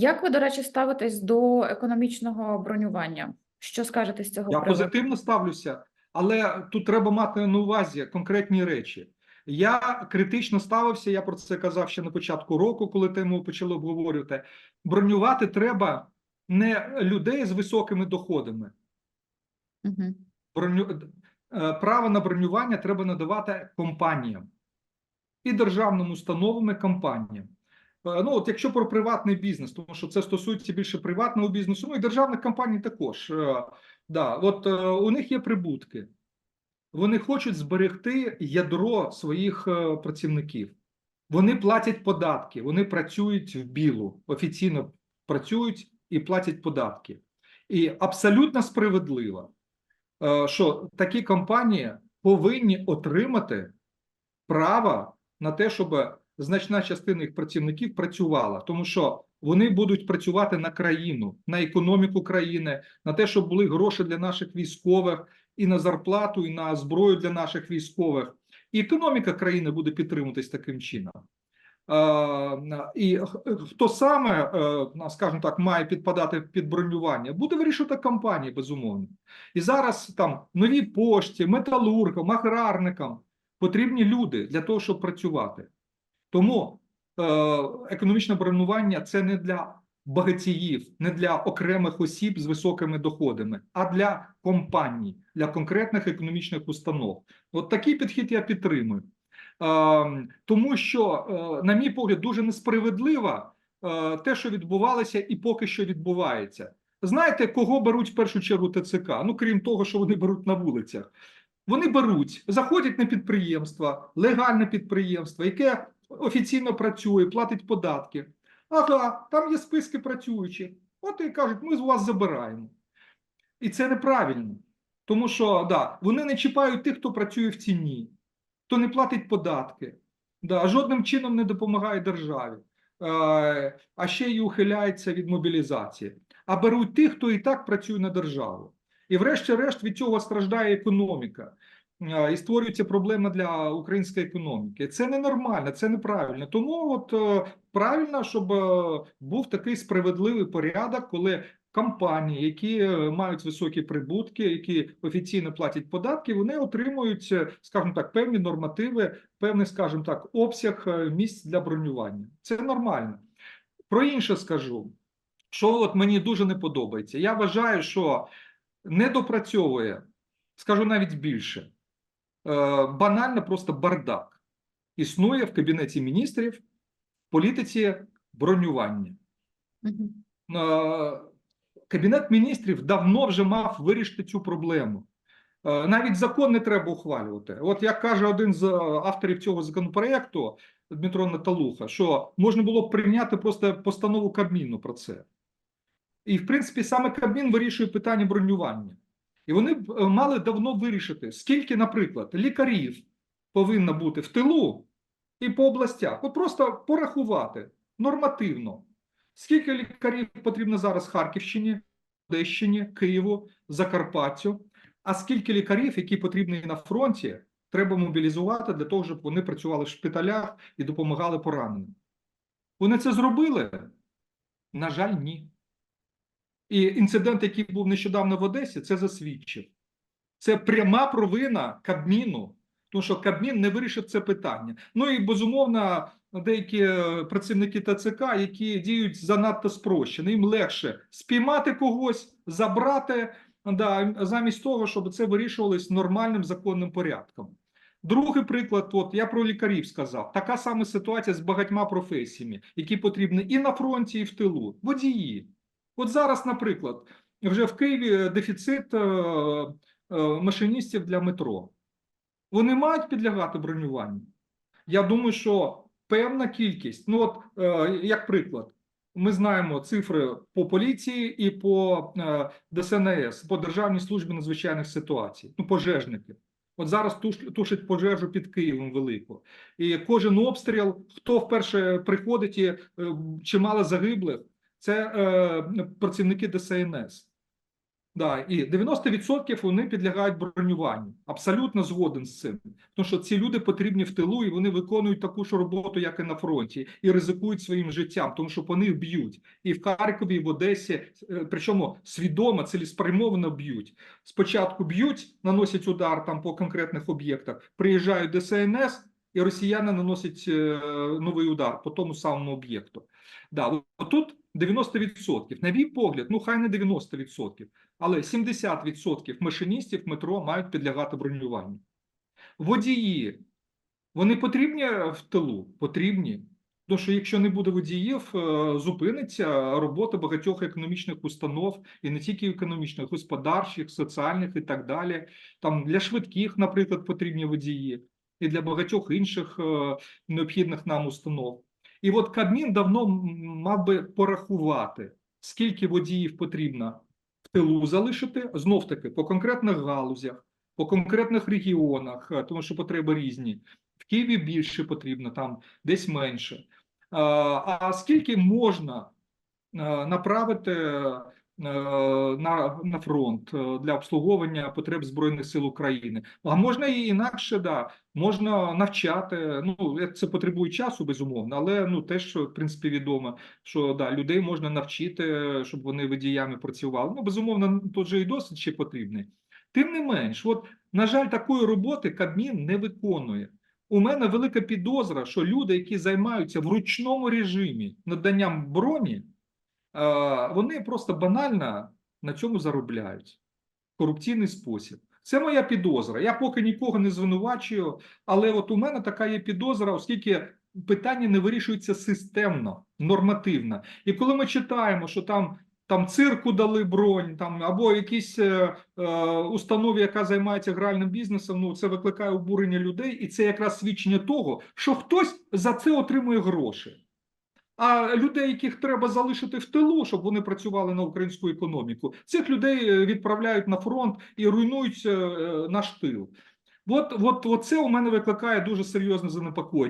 Як ви, до речі, ставитесь до економічного бронювання? Що скажете з цього Я приводу? позитивно ставлюся, але тут треба мати на увазі конкретні речі. Я критично ставився, я про це казав ще на початку року, коли тему почали обговорювати. Бронювати треба не людей з високими доходами. Мгм. Броню... е, Право на бронювання треба надавати компаніям і державним установам і компаніям. Е, Ну, от якщо про приватний бізнес, тому що це стосується більше приватного бізнесу, ну і державних компаній також. Е, Да, от е, у них є прибутки. Вони хочуть зберегти ядро своїх працівників. Вони платять податки, вони працюють в білу, офіційно працюють і платять податки. І абсолютно справедливо, що такі компанії повинні отримати право на те, щоб значна частина їх працівників працювала, тому що вони будуть працювати на країну, на економіку країни, на те, щоб були гроші для наших військових, і на зарплату, і на зброю для наших військових. І економіка країни буде підтримуватись таким чином. Е, І хто саме, е, скажімо так, має підпадати під бронювання, буде вирішувати компанії, безумовно. І зараз там нові пошті, металургам, аграрникам потрібні люди для того, щоб працювати. Тому е, економічне бронювання це не для багатіїв, не для окремих осіб з високими доходами, а для компаній, для конкретних економічних установ. От такий підхід я підтримую. Е, тому що, е, на мій погляд, дуже несправедливо е, те, що відбувалося, і поки що відбувається. Знаєте, кого беруть в першу чергу ТЦК? Ну крім того, що вони беруть на вулицях. Вони беруть, заходять на підприємство, легальне підприємство, яке офіційно працює, платить податки. Ага, там є списки працюючих. От і кажуть, ми з вас забираємо. І це неправильно. Тому що да, вони не чіпають тих, хто працює в ціні, хто не платить податки, да, жодним чином не допомагає державі, е, а ще й ухиляється від мобілізації. А беруть тих, хто і так працює на державу. І врешті-решт від цього страждає економіка. Е, І створюється проблема для української економіки. Це ненормально, це неправильно. Тому от е, правильно, щоб е, був такий справедливий порядок, коли компанії, які мають високі прибутки, які офіційно платять податки, вони отримують, скажімо так, певні нормативи, певний, скажімо так, обсяг місць для бронювання. Це нормально. Про інше скажу, що от мені дуже не подобається. Я вважаю, що не допрацьовує, скажу навіть більше, банально просто бардак існує в Кабінеті міністрів в політиці бронювання. Е, Кабінет міністрів давно вже мав вирішити цю проблему. Е, Навіть закон не треба ухвалювати. От як каже один з е, авторів цього законопроекту Дмитро Наталуха, що можна було б прийняти просто постанову Кабміну про це. І, в принципі, саме Кабмін вирішує питання бронювання. І вони б е, мали давно вирішити, скільки, наприклад, лікарів повинно бути в тилу і по областях. От просто порахувати нормативно. Скільки лікарів потрібно зараз Харківщині, Одещині, Києву, Закарпаттю, а скільки лікарів, які потрібні на фронті, треба мобілізувати для того, щоб вони працювали в шпиталях і допомагали пораненим. Вони це зробили? На жаль, ні. І інцидент, який був нещодавно в Одесі, це засвідчив. Це пряма провина Кабміну, тому що Кабмін не вирішив це питання. Ну і безумовно, деякі е, працівники ТЦК, які діють занадто спрощено. Їм легше спіймати когось, забрати, да, замість того, щоб це вирішувалось нормальним законним порядком. Другий приклад, от я про лікарів сказав. Така сама ситуація з багатьма професіями, які потрібні і на фронті, і в тилу. Водії. От зараз, наприклад, вже в Києві дефіцит е, е, машиністів для метро. Вони мають підлягати бронюванню. Я думаю, що певна кількість, ну от е, як приклад, ми знаємо цифри по поліції і по е, ДСНС, по Державній службі надзвичайних ситуацій, ну, пожежники. От зараз тушить пожежу під Києвом велику. І кожен обстріл, хто вперше приходить і е, чимало загиблих, це е, працівники ДСНС. Да, і 90% вони підлягають бронюванню. Абсолютно згоден з цим. Тому що ці люди потрібні в тилу, і вони виконують таку ж роботу, як і на фронті, і ризикують своїм життям, тому що по них б'ють. І в Харкові, і в Одесі, е, причому свідомо, цілеспрямовано б'ють. Спочатку б'ють, наносять удар там по конкретних об'єктах, приїжджають ДСНС, і росіяни наносять е, новий удар по тому самому об'єкту. Да, тут 90%. На мій погляд, ну хай не 90%, але 70% машиністів метро мають підлягати бронюванню. Водії, вони потрібні в тилу? Потрібні. Тому що якщо не буде водіїв, е, зупиниться робота багатьох економічних установ, і не тільки економічних, господарчих, соціальних і так далі. Там для швидких, наприклад, потрібні водії, і для багатьох інших е, необхідних нам установ. І от Кабмін давно мав би порахувати, скільки водіїв потрібно в тилу залишити, знов таки по конкретних галузях, по конкретних регіонах, е, тому що потреби різні. В Києві більше потрібно, там десь менше. А, а скільки можна е, направити е, на, на фронт е, для обслуговування потреб Збройних сил України? А можна і інакше, да, можна навчати. Ну, е, це потребує часу, безумовно, але ну теж в принципі відомо, що да, людей можна навчити, щоб вони водіями працювали. Ну, безумовно, тут же і досвід ще потрібний. Тим не менш, от, на жаль, такої роботи Кабмін не виконує. У мене велика підозра, що люди, які займаються в ручному режимі наданням броні, е, вони просто банально на цьому заробляють корупційний спосіб. Це моя підозра. Я поки нікого не звинувачую, але от у мене така є підозра, оскільки питання не вирішується системно, нормативно. І коли ми читаємо, що там. Там цирку дали бронь, там або якійсь е, е, установі, яка займається гральним бізнесом. Ну це викликає обурення людей, і це якраз свідчення того, що хтось за це отримує гроші. А людей, яких треба залишити в тилу, щоб вони працювали на українську економіку, цих людей е, відправляють на фронт і руйнують е, наш тил. От, от, от це у мене викликає дуже серйозне занепокоєння.